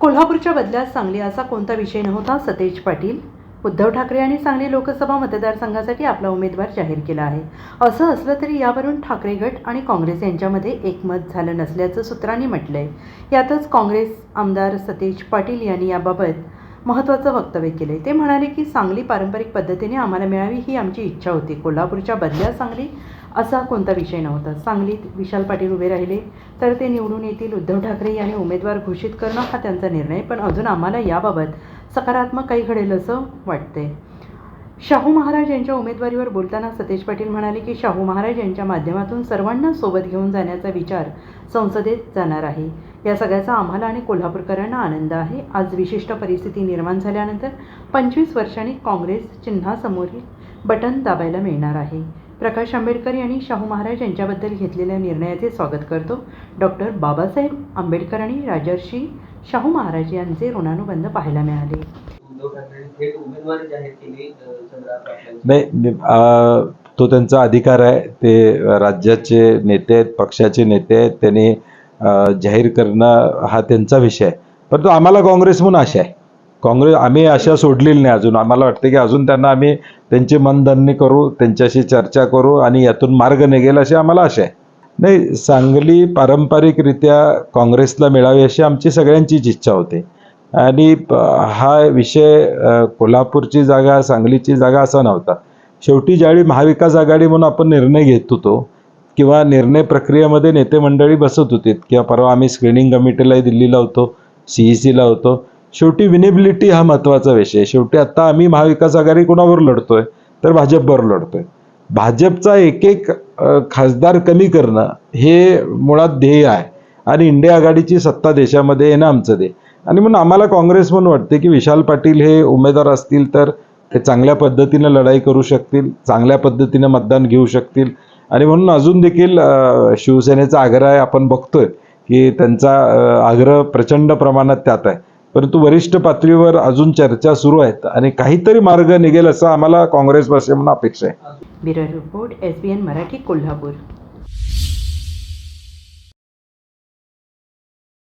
कोल्हापूरच्या बदल्यात सांगली असा कोणता विषय नव्हता? सतेज पाटील उद्धव ठाकरे यांनी सांगली लोकसभा मतदारसंघासाठी आपला उमेदवार जाहीर केला आहे. असं असलं तरी यावरून ठाकरे गट आणि काँग्रेस यांच्यामध्ये एकमत झालं नसल्याचं सूत्रांनी म्हटलंय. यातच काँग्रेस आमदार सतेज पाटील यांनी याबाबत महत्त्वाचं वक्तव्य केले ते म्हणाले की सांगली पारंपरिक पद्धतीने आम्हाला मिळावी ही आमची इच्छा होती. कोल्हापूरच्या बदल्या सांगली असा कोणता विषय नव्हता. सांगलीत विशाल पाटील उभे राहिले तर ते निवडून येतील उद्धव ठाकरे यांनी उमेदवार घोषित करणं हा त्यांचा निर्णय पण अजून आम्हाला याबाबत सकारात्मक काही घडेल असं वाटते शाहू महाराज यांच्या उमेदवारीवर बोलताना सतेज पाटील म्हणाले की शाहू महाराज यांच्या माध्यमातून सर्वांना सोबत घेऊन जाण्याचा विचार संसदेत जाणार आहे. या सगळ्याचा आम्हाला आणि कोल्हापूरकरांना आनंद आहे. आज विशिष्ट परिस्थिती निर्माण झाल्यानंतर पंचवीस वर्षांनी काँग्रेस चिन्हासमोरील बटन दाबायला मिळणार आहे. प्रकाश आंबेडकर यांनी शाहू महाराज यांच्याबद्दल घेतलेल्या निर्णयाचे स्वागत करतो. डॉक्टर बाबासाहेब आंबेडकर आणि राजर्षी शाहू महाराज यांचे ऋणानुबंध पाहायला मिळाले. नाही तो त्यांचा अधिकार आहे. ते राज्याचे नेते आहेत पक्षाचे नेते आहेत. त्यांनी जाहीर करणं हा त्यांचा विषय आहे. परंतु आम्हाला काँग्रेस म्हणून आशा आहे. काँग्रेस आम्ही आशा सोडलेली नाही अजून. आम्हाला वाटते की अजून त्यांना आम्ही त्यांची मनधन्य करू त्यांच्याशी चर्चा करू आणि यातून मार्ग निघेल अशी आम्हाला आशा आहे. नाही सांगली पारंपरिकरित्या काँग्रेसला मिळावी अशी आमची सगळ्यांचीच इच्छा होती. आणि प- हा विषय कोल्हापूरची जागा सांगलीची जागा असा नव्हता. शेवटी ज्यावेळी महाविकास आघाडी म्हणून आपण निर्णय घेत होतो किंवा निर्णय प्रक्रियेमध्ये नेते मंडळी बसत होती किंवा परवा आम्ही स्क्रीनिंग कमिटीलाही दिल्लीला होतो सी ई सीला होतो. शेवटी विनेबिलिटी हा महत्त्वाचा विषय. आहे शेवटी आता आम्ही महाविकास आघाडी कोणावर लढतोय? तर भाजपवर लढतोय. भाजपचा एक एक खासदार कमी करणं हे मुळात ध्येय आहे. आणि इंडिया आघाडीची सत्ता देशामध्ये येणं आमचं ध्येय. आणि म्हणून आम्हाला काँग्रेस म्हणून वाटते की विशाल पाटील हे उमेदवार असतील तर ते चांगल्या पद्धतीनं लढाई करू शकतील चांगल्या पद्धतीनं मतदान घेऊ शकतील. आणि म्हणून अजून देखील शिवसेनेचा आग्रह आहे आपण बघतोय की त्यांचा आग्रह प्रचंड प्रमाणात त्यात आहे. परंतु वरिष्ठ पातळीवर अजून चर्चा सुरू आहेत आणि काहीतरी मार्ग निघेल असं आम्हाला काँग्रेस म्हणून अपेक्षा आहे. Bureau report S B N Marathi Kolhapur.